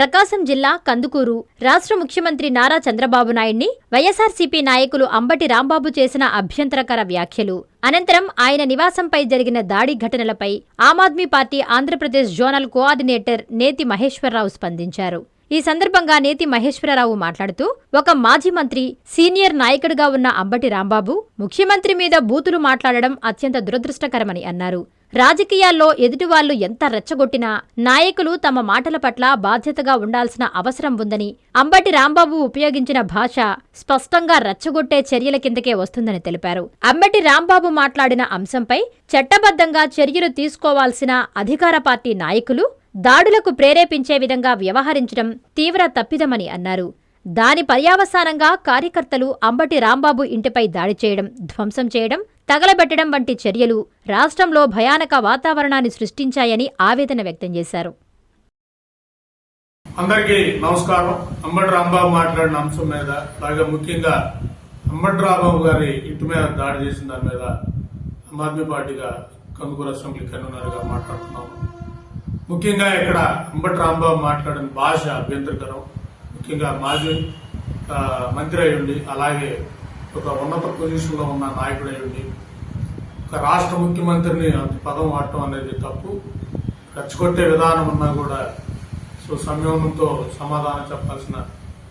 ప్రకాశం జిల్లా కందుకూరు. రాష్ట్ర ముఖ్యమంత్రి నారా చంద్రబాబు నాయుడిని వైఎస్ఆర్సీపీ నాయకులు అంబటి రాంబాబు చేసిన అభ్యంతరకర వ్యాఖ్యలు. అనంతరం ఆయన నివాసంపై జరిగిన దాడి ఘటనలపై Aam Aadmi party Andhra Pradesh zonal coordinator Neti Maheswararao స్పందించారు. ఈ సందర్భంగా నేతి మహేశ్వరరావు మాట్లాడుతూ ఒక మాజీ మంత్రి సీనియర్ నాయకుడిగా ఉన్న అంబటి రాంబాబు ముఖ్యమంత్రి మీద బూతులు మాట్లాడడం అత్యంత దురదృష్టకరమని అన్నారు. రాజకీయాల్లో ఎదుటివాళ్ళు ఎంత రెచ్చగొట్టినా నాయకులు తమ మాటల పట్ల బాధ్యతగా ఉండాల్సిన అవసరం ఉందని అంబటి రాంబాబు ఉపయోగించిన భాష స్పష్టంగా రెచ్చగొట్టే చర్యల కిందకే వస్తుందని తెలిపారు. అంబటి రాంబాబు మాట్లాడిన అంశంపై చట్టబద్ధంగా చర్యలు తీసుకోవాల్సిన అధికార పార్టీ నాయకులు దాడులకు ప్రేరేపించే విధంగా వ్యవహరించడం తీవ్ర తప్పిదమని అన్నారు. దాని పర్యావసానంగా కార్యకర్తలు అంబటి రాంబాబు ఇంటిపై దాడి చేయడం ధ్వంసం చేయడం తగలబెట్టడం వంటి చర్యలు రాష్ట్రంలో భయానక వాతావరణాన్ని సృష్టించాయని ఆవేదన వ్యక్తం చేశారు. అందరికీ నమస్కారం. అంబటి రాంబాబు మాట్లాడిన అంశం మీద అలాగే ముఖ్యంగా అంబటి రాంబాబు గారి ఇంటి మీద దాడి చేసిన దాని మీద ఆమ్ ఆద్మీ పార్టీగా కందుకూరు అసెంబ్లీ కన్వీనర్గా మాట్లాడుతున్నాము. ముఖ్యంగా ఇక్కడ అంబటి రాంబాబు మాట్లాడిన భాష అభ్యంతరకరం. ముఖ్యంగా మాజీ మంత్రి అయ్యుండి అలాగే ఒక ఉన్నత పొజిషన్లో ఉన్న నాయకుడు అయ్యుండి ఒక రాష్ట్ర ముఖ్యమంత్రిని అంత పదం వాడటం అనేది తప్పు. రెచ్చగొట్టే విధానం ఉన్నా కూడా సో సంయమనంతో సమాధానం చెప్పాల్సిన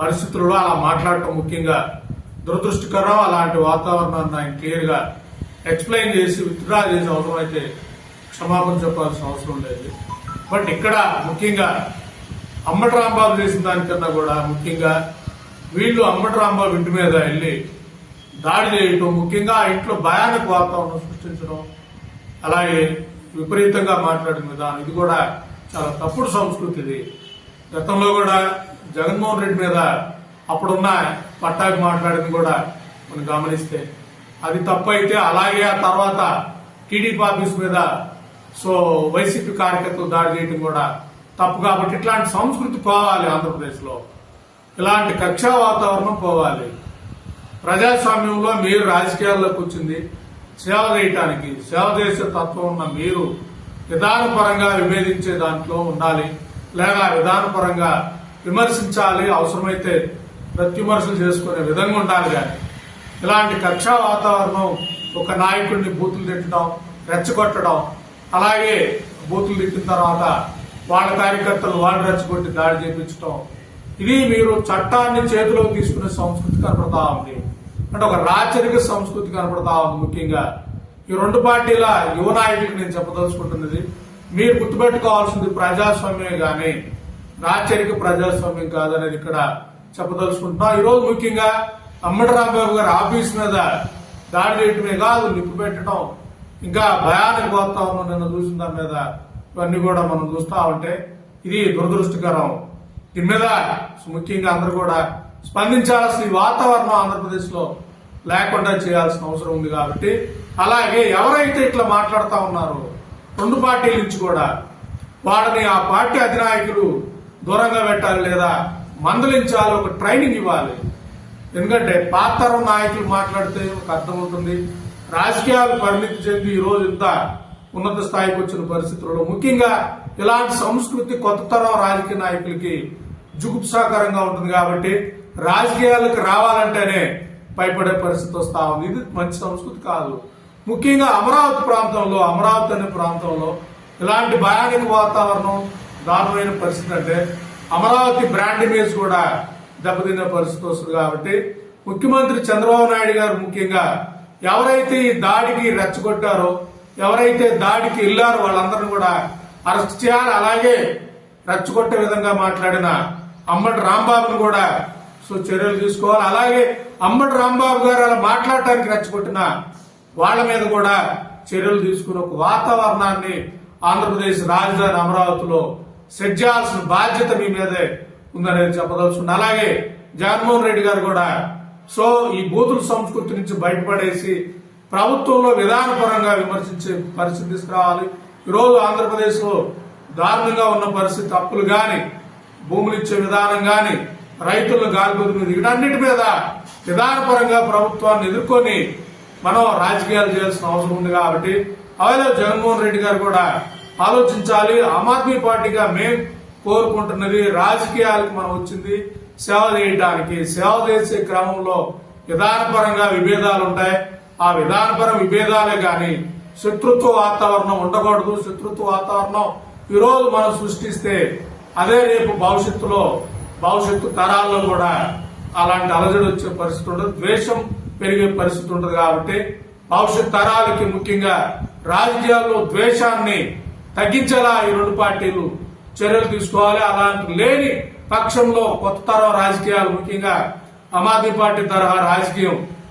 పరిస్థితుల్లో అలా మాట్లాడటం ముఖ్యంగా దురదృష్టకరం. అలాంటి వాతావరణాన్ని ఆయన క్లియర్గా ఎక్స్ప్లెయిన్ చేసి విత్డ్రా చేసే అవసరం అయితే క్షమాపణ చెప్పాల్సిన అవసరం లేదు. బట్ ఇక్కడ ముఖ్యంగా అమ్మటి రాంబాబు చేసిన దానికన్నా కూడా ముఖ్యంగా వీళ్ళు అమ్మటి రాంబాబు ఇంటి మీద వెళ్ళి దాడి చేయటం ముఖ్యంగా ఆ ఇంట్లో భయానక వాతావరణం సృష్టించడం అలాగే విపరీతంగా మాట్లాడిన విధానం ఇది కూడా చాలా తప్పుడు సంస్కృతి ఇది. గతంలో కూడా జగన్మోహన్ రెడ్డి మీద అప్పుడున్న పట్టాకి మాట్లాడింది కూడా మనం గమనిస్తే. అది తప్పైతే అలాగే ఆ తర్వాత టీడీపీ ఆఫీస్ మీద సో వైసీపీ కార్యకర్తలు దాడి చేయడం కూడా తప్పు కాబట్టి ఇట్లాంటి సంస్కృతి పోవాలి ఆంధ్రప్రదేశ్లో. ఇలాంటి కక్షా వాతావరణం పోవాలి. ప్రజాస్వామ్యంలో మీరు రాజకీయాల్లోకి వచ్చింది సేవ చేయటానికి సేవ చేసే తత్వం ఉన్న మీరు విధానపరంగా విభేదించే దాంట్లో ఉండాలి లేదా విధానపరంగా విమర్శించాలి అవసరమైతే ప్రత్యుమర్శలు చేసుకునే విధంగా ఉండాలి కానీ. ఇలాంటి కక్షా వాతావరణం ఒక నాయకుడిని బూతులు తిట్టడం రెచ్చగొట్టడం అలాగే బూతులు తిట్టిన తర్వాత వాళ్ళ కార్యకర్తలు వాళ్ళు రెచ్చగొట్టి దాడి చేపించడం ఇది మీరు చట్టాన్ని చేతిలో తీసుకునే సంస్కృతి కనపడతా ఉంది. అంటే ఒక రాచరిక సంస్కృతి కనపడతా ఉంది ముఖ్యంగా. ఈ రెండు పార్టీల యువ నాయకులకు నేను చెప్పదలుచుకుంటున్నది మీరు గుర్తుపెట్టుకోవాల్సింది ప్రజాస్వామ్యమే కానీ రాచరిక ప్రజాస్వామ్యం కాదనేది ఇక్కడ చెప్పదలుచుకుంటున్నాం. ఈ రోజు ముఖ్యంగా అమ్మడి రాంబాబు గారి ఆఫీస్ మీద దాడి చేయటమే కాదు నిప్పు పెట్టడం. ఇంకా భయానక వాతావరణం నిన్న చూసిన దాని మీద ఇవన్నీ కూడా మనం చూస్తా ఉంటే ఇది దురదృష్టకరం. దీని మీద ముఖ్యంగా అందరూ కూడా స్పందించాల్సిన వాతావరణం ఆంధ్రప్రదేశ్లో లేకుండా చేయాల్సిన అవసరం ఉంది కాబట్టి అలాగే ఎవరైతే ఇట్లా మాట్లాడుతూ ఉన్నారో రెండు పార్టీల నుంచి కూడా వాళ్ళని ఆ పార్టీ అధినాయకులు దూరంగా పెట్టాలి లేదా మందలించాలి ఒక ట్రైనింగ్ ఇవ్వాలి. ఎందుకంటే పాతరం నాయకులు మాట్లాడితే ఒక అర్థం ఉంటుంది. రాజకీయాలు పరిమితి చెంది ఈ రోజు ఇంత ఉన్నత స్థాయికి వచ్చిన పరిస్థితుల్లో ముఖ్యంగా ఇలాంటి సంస్కృతి కొత్త తరం రాజకీయ నాయకులకి జుగుప్సాకరంగా ఉంటుంది కాబట్టి రాజకీయాలకు రావాలంటేనే భయపడే పరిస్థితి వస్తా ఉంది. ఇది మంచి సంస్కృతి కాదు. ముఖ్యంగా అమరావతి ప్రాంతంలో అమరావతి అనే ప్రాంతంలో ఇలాంటి భయానక వాతావరణం దారుణమైన పరిస్థితి అంటే అమరావతి బ్రాండ్ ఇమేజ్ కూడా దెబ్బతిన్న పరిస్థితి వస్తుంది కాబట్టి ముఖ్యమంత్రి చంద్రబాబు నాయుడు గారు ముఖ్యంగా ఎవరైతే ఈ దాడికి రెచ్చగొట్టారో ఎవరైతే దాడికి వెళ్ళారో వాళ్ళందరినీ కూడా అరెస్ట్ చేయాలి. అలాగే రచ్చగొట్టే విధంగా మాట్లాడిన అమ్మటి రాంబాబును కూడా సో చర్యలు తీసుకోవాలి. అలాగే అమ్మటి రాంబాబు గారు అలా మాట్లాడటానికి రెచ్చగొట్టిన వాళ్ళ మీద కూడా చర్యలు తీసుకుని ఒక వాతావరణాన్ని ఆంధ్రప్రదేశ్ రాజధాని అమరావతిలో సెట్ చేయాల్సిన బాధ్యత మీ మీదే ఉందనేది చెప్పదలుచుకుంది అలాగే జగన్మోహన్ రెడ్డి గారు కూడా సో ఈ బూతుల సంస్కృతి నుంచి బయటపడేసి ప్రభుత్వంలో విధానపరంగా విమర్శించే పరిస్థితి తీసుకురావాలి. ఈరోజు ఆంధ్రప్రదేశ్లో దారుణంగా ఉన్న పరిస్థితి అప్పులు గాని భూములు ఇచ్చే విధానం గాని రైతులను గాలిపోతున్న వీటన్నిటి మీద విధానపరంగా ప్రభుత్వాన్ని ఎదుర్కొని మనం రాజకీయాలు చేయాల్సిన అవసరం ఉంది కాబట్టి అలాగే జగన్మోహన్ రెడ్డి గారు కూడా ఆలోచించాలి. ఆమ్ ఆద్మీ పార్టీగా మేం కోరుకుంటున్నది రాజకీయాలకు మనం వచ్చింది సేవ చేయడానికి సేవ చేసే క్రమంలో విధానపరంగా విభేదాలు ఉంటాయి. ఆ విధానపర విభేదాలే కానీ శత్రుత్వ వాతావరణం ఉండకూడదు శత్రుత్వ వాతావరణం ఈ రోజు మనం సృష్టిస్తే అదే రేపు భవిష్యత్తులో భవిష్యత్తు తరాల్లో కూడా అలాంటి అలజడి వచ్చే పరిస్థితి ఉండదు ద్వేషం పెరిగే పరిస్థితి ఉండదు కాబట్టి భవిష్యత్ తరాలకి ముఖ్యంగా రాజకీయాల్లో ద్వేషాన్ని తగ్గించేలా ఈ రెండు పార్టీలు చర్యలు తీసుకోవాలి. అలాంటి లేని పక్షంలో కొత్త తరం రాజకీయాలు ముఖ్యంగా ఆమ్ ఆద్మీ పార్టీ తరహా రాజకీయం